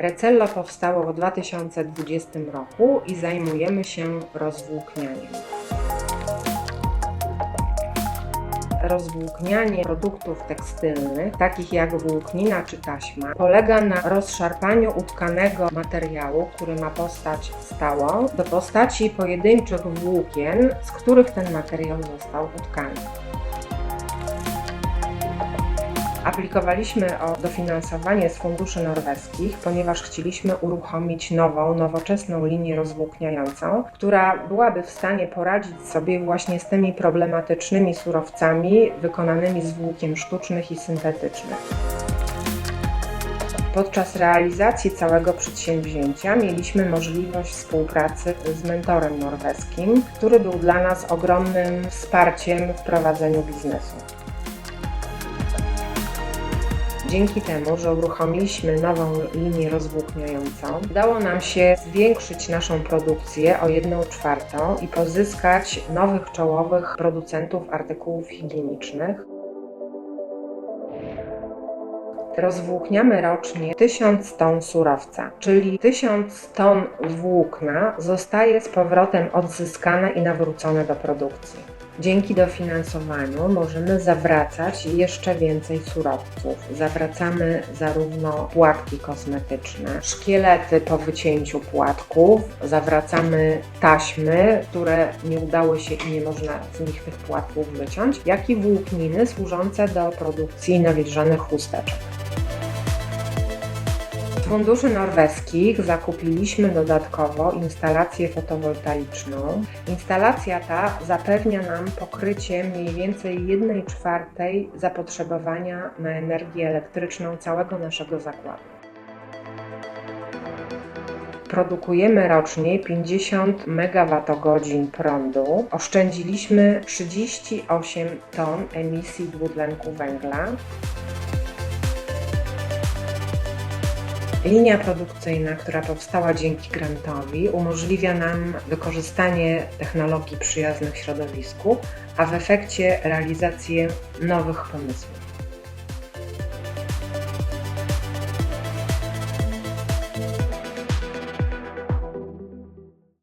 Recello powstało w 2020 roku i zajmujemy się rozwłóknianiem. Rozwłóknianie produktów tekstylnych, takich jak włóknina czy taśma, polega na rozszarpaniu utkanego materiału, który ma postać stałą, do postaci pojedynczych włókien, z których ten materiał został utkany. Aplikowaliśmy o dofinansowanie z funduszy norweskich, ponieważ chcieliśmy uruchomić nową, nowoczesną linię rozwłókniającą, która byłaby w stanie poradzić sobie właśnie z tymi problematycznymi surowcami wykonanymi z włókien sztucznych i syntetycznych. Podczas realizacji całego przedsięwzięcia mieliśmy możliwość współpracy z mentorem norweskim, który był dla nas ogromnym wsparciem w prowadzeniu biznesu. Dzięki temu, że uruchomiliśmy nową linię rozwłókniającą, udało nam się zwiększyć naszą produkcję o 1 czwartą i pozyskać nowych czołowych producentów artykułów higienicznych. Rozwłókniamy rocznie 1000 ton surowca, czyli 1000 ton włókna zostaje z powrotem odzyskane i nawrócone do produkcji. Dzięki dofinansowaniu możemy zawracać jeszcze więcej surowców. Zawracamy zarówno płatki kosmetyczne, szkielety po wycięciu płatków, zawracamy taśmy, które nie udały się i nie można z nich tych płatków wyciąć, jak i włókniny służące do produkcji nawilżanych chusteczek. Funduszy norweskich zakupiliśmy dodatkowo instalację fotowoltaiczną. Instalacja ta zapewnia nam pokrycie mniej więcej 1 czwartej zapotrzebowania na energię elektryczną całego naszego zakładu. Produkujemy rocznie 50 MWh prądu. Oszczędziliśmy 38 ton emisji dwutlenku węgla. Linia produkcyjna, która powstała dzięki grantowi, umożliwia nam wykorzystanie technologii przyjaznych środowisku, a w efekcie realizację nowych pomysłów.